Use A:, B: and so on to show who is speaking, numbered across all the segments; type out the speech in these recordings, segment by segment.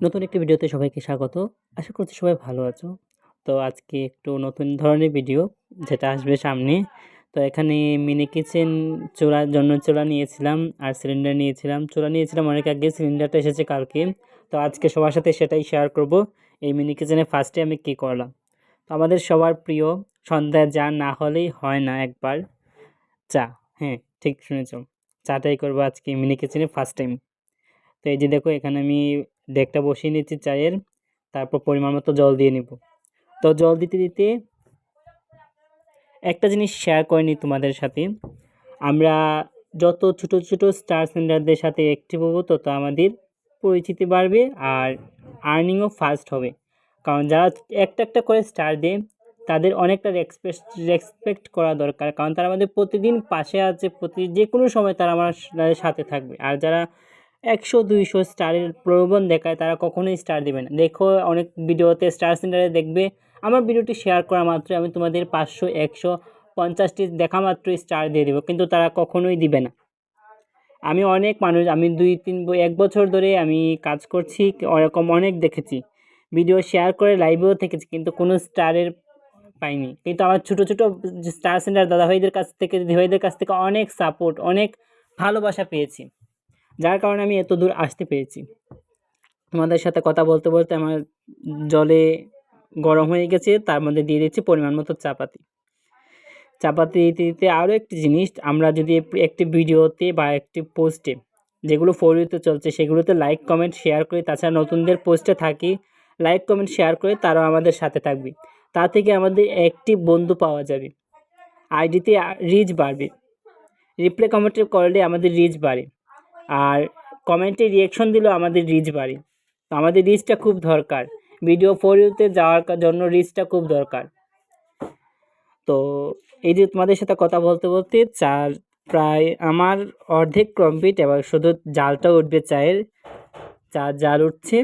A: নতুন একটি ভিডিওতে সবাইকে স্বাগত। আশা করছি সবাই ভালো আছো। তো আজকে একটু নতুন ধরনের ভিডিও যেটা আসবে সামনে। তো এখানে মিনি কিচেন চুলার জন্য চোরা নিয়েছিলাম আর সিলিন্ডার নিয়েছিলাম। চোরা নিয়েছিলাম অনেক আগে সিলিন্ডারটা এসেছে কালকে। তো আজকে সবার সাথে সেটাই শেয়ার করব। এই মিনি কিচেনে ফার্স্টে আমি কী করলাম? তো আমাদের সবার প্রিয় সন্ধ্যায় যা না হলেই হয় না একবার। চা হ্যাঁ ঠিক শুনেছ। চাটাই করব আজকে মিনি কিচেনে ফার্স্ট টাইম তো এই যে দেখো, এখানে আমি ডেকটা বসিয়ে নিচ্ছি চায়ের, তারপর পরিমাণ মতো জল দিয়ে নিব। তো জল দিতে দিতে একটা জিনিস শেয়ার করে নিই তোমাদের সাথে। আমরা যত ছোট ছোট স্টার সেন্ডারদের সাথে অ্যাক্টিভ হব, তত আমাদের পরিচিতি বাড়বে আর আর্নিংও ফাস্ট হবে। কারণ যারা একটা একটা করে স্টার দেয়, তাদের অনেকটা রেসপেক্ট রেসপেক্ট করা দরকার। কারণ তারা আমাদের প্রতিদিন পাশে আছে, প্রতি যে কোনো সময় তারা আমার সাথে থাকবে। আর যারা একশো, দুইশো স্টারের প্রলোভন দেখায়, তারা কখনোই স্টার দেবে না। দেখো, অনেক ভিডিওতে স্টার সেন্টারে দেখবে, আমার ভিডিওটি শেয়ার করা মাত্র আমি তোমাদের পাঁচশো, একশো, পঞ্চাশটি দেখা মাত্রই স্টার দিয়ে দেবো, কিন্তু তারা কখনোই দিবে না। আমি অনেক মানুষ, আমি দুই, তিন, এক বছর ধরে আমি কাজ করছি, ওরকম অনেক দেখেছি। ভিডিও শেয়ার করে লাইভেও থেকেছি, কিন্তু কোনো স্টারের পাইনি। কিন্তু আমার ছোটো ছোটো স্টার সেন্টার দাদাভাইদের কাছ থেকে, দিদিভাইদের কাছ থেকে অনেক সাপোর্ট অনেক ভালোবাসা পেয়েছি। যার কারণে আমি এত দূর আসতে পেরেছি। তোমাদের সাথে কথা বলতে বলতে আমার জলে গরম হয়ে গেছে, তার মধ্যে দিয়ে দিচ্ছি পরিমাণ মতো চাপাতি। চাপাতি দিতে দিতে আরও একটি জিনিস, আমরা যদি একটি ভিডিওতে বা একটি পোস্টে যেগুলো ফরিতে চলছে, সেগুলোতে লাইক, কমেন্ট, শেয়ার করি, তাছাড়া নতুনদের পোস্টে থাকি, লাইক, কমেন্ট, শেয়ার করে তারাও আমাদের সাথে থাকবে। তা থেকে আমাদের একটি বন্ধু পাওয়া যাবে। আইডিতে রিচ বাড়বে। রিপ্লে কমেন্ট করলে আমাদের রিচ বাড়ে। আর কমেন্টে রিয়েকশন দিলেও আমাদের রিচ বাড়ি। তো আমাদের রিচটা খুব দরকার। ভিডিও ফোর ইউতে যাওয়ার জন্য রিচটা খুব দরকার। তো এই যে তোমাদের সাথে কথা বলতে বলতে চার প্রায় আমার অর্ধেক কমপ্লিট এবার শুধু জালটা উঠবে চায়ের। চা জাল উঠছে।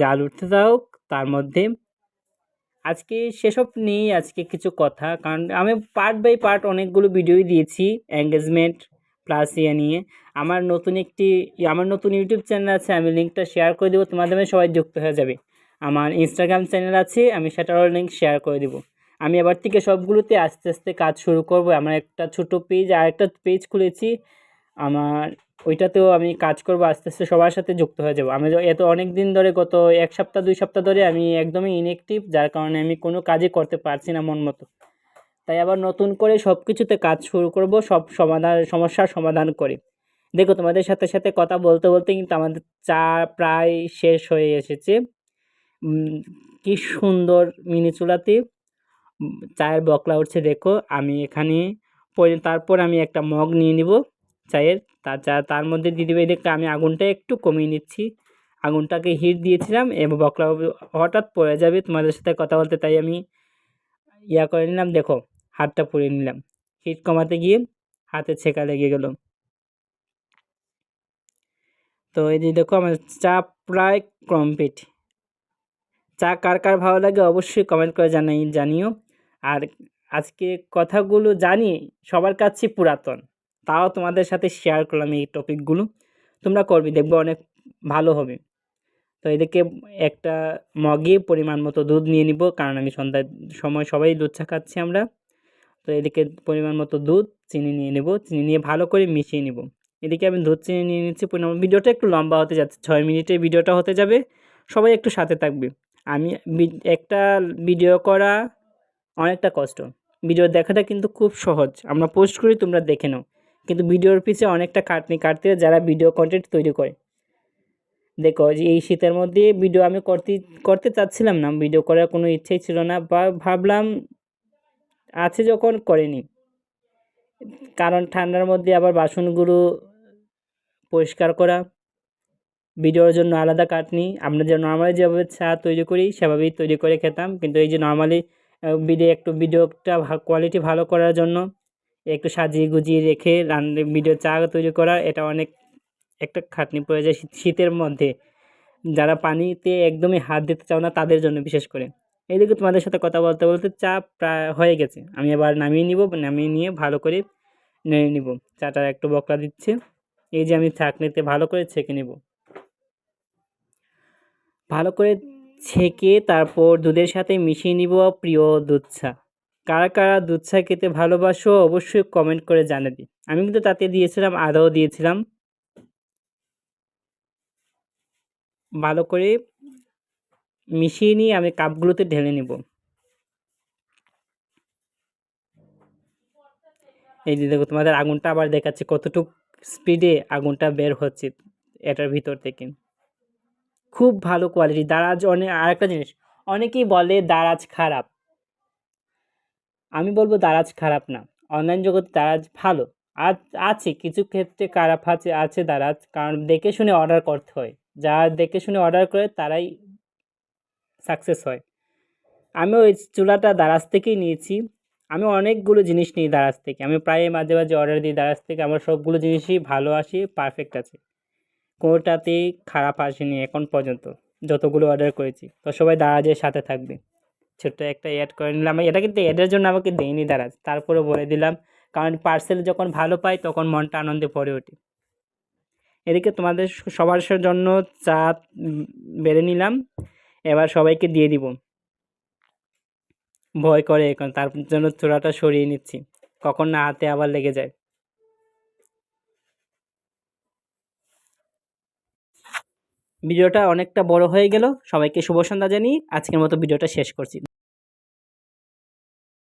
A: জাল উঠতে দাও তার মধ্যে আজকে সেসব নেই, আজকে কিছু কথা। কারণ আমি পার্ট বাই পার্ট অনেকগুলো ভিডিওই দিয়েছি এঙ্গেজমেন্ট প্লাস ইয়ে নিয়ে। আমার নতুন একটি, আমার নতুন ইউটিউব চ্যানেল আছে, আমি লিঙ্কটা শেয়ার করে দেবো, তোমাদের মাধ্যমে সবাই যুক্ত হয়ে যাবে। আমার ইনস্টাগ্রাম চ্যানেল আছে, আমি সেটারও লিঙ্ক শেয়ার করে দেবো। আমি এবার থেকে সবগুলোতে আস্তে আস্তে কাজ শুরু করব। আমার একটা ছোট পেজ আর একটা পেজ খুলেছি। আমার, ওইটাতেও আমি কাজ করব, আস্তে আস্তে সবার সাথে যুক্ত হয়ে যাব। আমি এত অনেক দিন ধরে, গত এক সপ্তাহ, দুই সপ্তাহ ধরে আমি একদমই ইনএক্টিভ যার কারণে আমি কোনো কাজই করতে পারছি না মন মতো। তাই আবার নতুন করে সব কিছুতে কাজ শুরু করব, সব সমাধান, সমস্যার সমাধান করে। দেখো, তোমাদের সাথে সাথে কথা বলতে বলতে কিন্তু আমাদের চা প্রায় শেষ হয়ে এসেছে। কি সুন্দর মিনি চুলাতে চায়ের বকলা উঠছে, দেখো। আমি এখানে তারপর আমি একটা মগ নিয়ে নিব চায়ের। তার চা তার মধ্যে দিয়ে দেবে, দেখতে আমি আগুনটা একটু কমিয়ে নিচ্ছি। আগুনটাকে হিট দিয়েছিলাম এবং বকলা হঠাৎ পড়ে যাবে তোমাদের সাথে কথা বলতে, তাই আমি ইয়া করে নিলাম, দেখো, হাতটা পুড়ে নিলাম। হিট কমাতে গিয়ে হাতে ছেঁকা লেগে গেল। তো এই যে দেখো আমার চা প্রায় কমপ্লিট চা কার কার ভালো লাগে অবশ্যই কমেন্ট করে জানাই, জানিও। আর আজকে কথাগুলো জানি সবার কাছে পুরাতন, তাও তোমাদের সাথে শেয়ার করলাম এই টপিকগুলো তোমরা করবে, দেখবে অনেক ভালো হবে। তো এদিকে একটা মগে পরিমাণ মতো দুধ নিয়ে নিব, কারণ আমি সন্ধ্যার সময় সবাই দুধ চা খাচ্ছি আমরা। তো এদিকে পরিমাণ মতো দুধ, চিনি নিয়ে নেব, চিনি নিয়ে ভালো করে মিশিয়ে নেব। এদিকে আমি ধরছি, নিয়ে নিচ্ছি পরিমাণ ভিডিওটা একটু লম্বা হতে যাচ্ছে, ছয় মিনিটের ভিডিওটা হতে যাবে, সবাই একটু সাথে থাকবে। আমি একটা ভিডিও করা অনেকটা কষ্ট। ভিডিও দেখাটা কিন্তু খুব সহজ। আমরা পোস্ট করি, তোমরা দেখে নাও। কিন্তু ভিডিওর পিছে অনেকটা কাটনি কাটতে যারা ভিডিও কন্টেন্ট তৈরি করে। দেখো, যে এই শীতের মধ্যে ভিডিও আমি করতে করতে চাচ্ছিলাম না। ভিডিও করার কোনো ইচ্ছেই ছিল না। বা ভাবলাম আছে যখন করেনি। কারণ ঠান্ডার মধ্যে আবার বাসনগুলো পরিষ্কার করা। ভিডিওর জন্য আলাদা কাটনি। আমরা যে নর্মালি যেভাবে চা তৈরি করি, সেভাবেই তৈরি করে খেতাম। কিন্তু এই যে নর্মালি ভিডিও একটু ভিডিওটা কোয়ালিটি ভালো করার জন্য একটু সাজিয়ে গুজিয়ে রেখে ভিডিও চা তৈরি করা, এটা অনেক একটা খাটনি পড়ে যায় শীতের মধ্যে। যারা পানিতে একদমই হাত দিতে চাও না, তাদের জন্য বিশেষ করে। এইদিকে তোমাদের সাথে কথা বলতে বলতে চা প্রায় হয়ে গেছে। আমি এবার নামিয়ে নিব, নামিয়ে নিয়ে ভালো করে নেড়ে নিব। চাটা একটু বকলা দিচ্ছে। এই যে আমি ছাঁকনিতে ভালো করে ছেঁকে নেব। ভালো করে ছেঁকে তারপর দুধের সাথে মিশিয়ে নিব প্রিয় দুধ চা কারা কারা দুধ চা খেতে ভালোবাসো অবশ্যই কমেন্ট করে জানাবি। আমি কিন্তু তাতে দিয়েছিলাম আদাও দিয়েছিলাম। ভালো করে মিশিয়ে নিয়ে আমি কাপগুলোতে ঢেলে নিব। এই যে দেখো তোমাদের আগুনটা আবার দেখাচ্ছে, কতটুক স্পিডে আগুনটা বের হচ্ছে এটার ভিতর থেকে। খুব ভালো কোয়ালিটি দারাজ অনেক আরেকটা জিনিস, অনেকেই বলে দারাজ খারাপ। আমি বলব দারাজ খারাপ না অনলাইন জগতে দারাজ ভালো। আর আছে, কিছু ক্ষেত্রে খারাপ আছে আছে দারাজ, কারণ দেখে শুনে অর্ডার করতে হয়। যারা দেখে শুনে অর্ডার করে তারাই সাকসেস হয়। আমি ওই চুলাটা দারাজ থেকেই নিয়েছি। আমি অনেকগুলো জিনিস নিই দারাজ থেকে। আমি প্রায় মাঝে মাঝে অর্ডার দিই দারাজ থেকে। আমার সবগুলো জিনিসই ভালো আসে পারফেক্ট আছে কোনোটাতেই খারাপ আসেনি এখন পর্যন্ত। যতগুলো অর্ডার করেছি। তো সবাই দারাজের সাথে থাকবে। ছোট্ট একটা অ্যাড করে নিলাম। এটা কিন্তু অ্যাডের জন্য আমাকে দেয়নি দারাজ। তারপরে বলে দিলাম, কারণ পার্সেল যখন ভালো পাই, তখন মনটা আনন্দে ভরে ওঠে। এদিকে তোমাদের সবার জন্য চা বেড়ে নিলাম। এবার সবাইকে দিয়ে দিব। ভয় করে এখন, তার জন্য চূড়াটা সরিয়ে নিচ্ছি। কখন না হাতে আবার লেগে যায়। ভিডিওটা অনেকটা বড় হয়ে গেল। সবাইকে শুভ সন্ধ্যা জানিয়ে আজকের মতো ভিডিওটা শেষ করছি।